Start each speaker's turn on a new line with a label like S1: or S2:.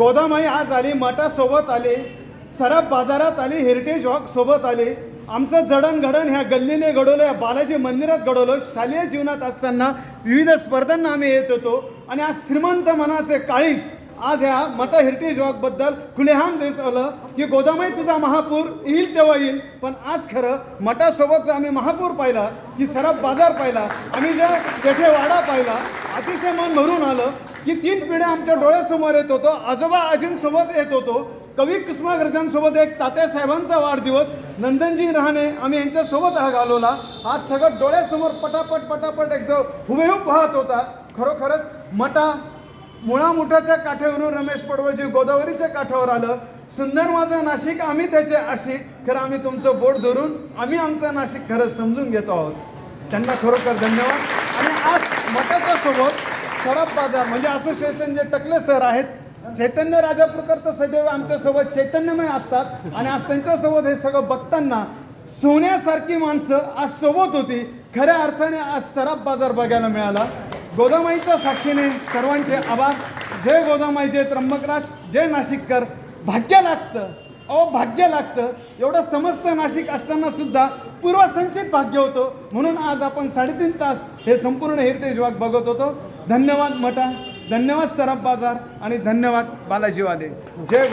S1: गोदामाई आज आली मठासोबत आले सराफ बाजारात आली हेरिटेज वॉक सोबत आले. आमचं जडणघडण ह्या गल्लीने घडवलं या बालाजी मंदिरात घडवलं. शालेय जीवनात असताना विविध स्पर्धांना आम्ही येत होतो. आणि आज श्रीमंत मनाचे काळीस आज ह्या मट हेरिटेज वॉकबद्दल खुलेहाम आलं की गोदामाई तुझा महापूर येईल तेव्हा येईल. पण आज खरं मठासोबतचा आम्ही महापूर पाहिला की सराफ बाजार पाहिला आम्ही जे तेथे वाडा पाहिला अतिशय मन भरून आलं की तीन पिढ्या आमच्या डोळ्यासमोर येत होतो आजोबा आजींसोबत येत होतो कवी कुसुमाग्रजांसोबत एक तात्यासाहेबांचा वाढदिवस नंदनजी रहाणे आम्ही यांच्यासोबत हा घालवला. आज सगळं डोळ्यासमोर पटापट पटापट एकदम हुबेहूब पाहत होता. खरोखरच मटा मुळामुठाच्या काठावरून रमेश पडवळजी गोदावरीच्या काठावर आलं. सुंदर माझं नाशिक आम्ही त्याचे आशिक. खरं आम्ही तुमचं बोट धरून आम्ही आमचं नाशिक खरं समजून घेतो आहोत. त्यांना खरोखर धन्यवाद. आणि आज मठाच्या सोबत सराफ बाजार म्हणजे असोसिएशन जे टकले सर आहेत चैतन्य राजापूरकर तर सदैव आमच्यासोबत चैतन्यमय असतात. आणि आज त्यांच्यासोबत हे सगळं बघताना सोन्यासारखी माणसं आज सोबत होती. खऱ्या अर्थाने आज सराफ बाजार बघायला मिळाला. गोदामाईच्या साक्षीने सर्वांचे आभार. जय गोदामाईचे त्र्यंबकराज जय नाशिककर. भाग्य लागतं. अहो भाग्य लागतं. एवढं समस्त नाशिक असताना सुद्धा पूर्वसंचित भाग्य होतं. म्हणून आज आपण साडेतीन तास हे संपूर्ण हेरिटेज वाग बघत होतो. धन्यवाद मटा. धन्यवाद सरफ बाजार. आणि धन्यवाद बालाजीवाले. जय